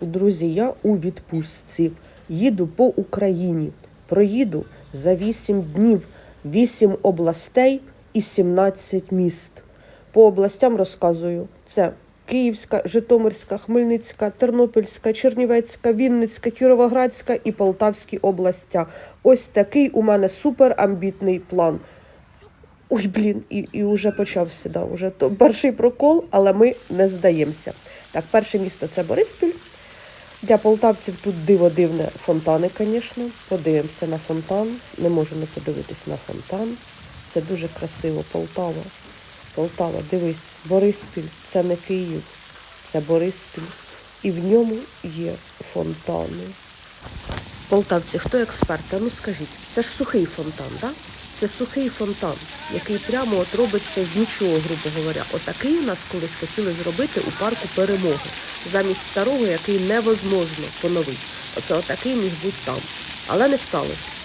Друзі, я у відпустці. Їду по Україні. Проїду за 8 днів, 8 областей і 17 міст. По областям розказую: це Київська, Житомирська, Хмельницька, Тернопільська, Чернівецька, Вінницька, Кіровоградська і Полтавські областя. Ось такий у мене суперамбітний план. Ой, блін, і, і вже почався. Да, уже то перший прокол, але ми не здаємося. Так, перше місто це Бориспіль. Для полтавців тут диво дивне фонтани, звісно. Подивимося на фонтан. Не можу не подивитися на фонтан. Це дуже красиво. Полтава. Полтава, дивись, Бориспіль це не Київ, це Бориспіль. І в ньому є фонтани. Полтавці, хто експерт, Ну скажіть, це ж сухий фонтан, так? Це сухий фонтан, який прямо от робиться з нічого, грубо говоря. Отакий у нас колись хотіли зробити у парку перемоги. Замість старого, який невозможно поновити. Оце отакий міг бути там. Але не сталося.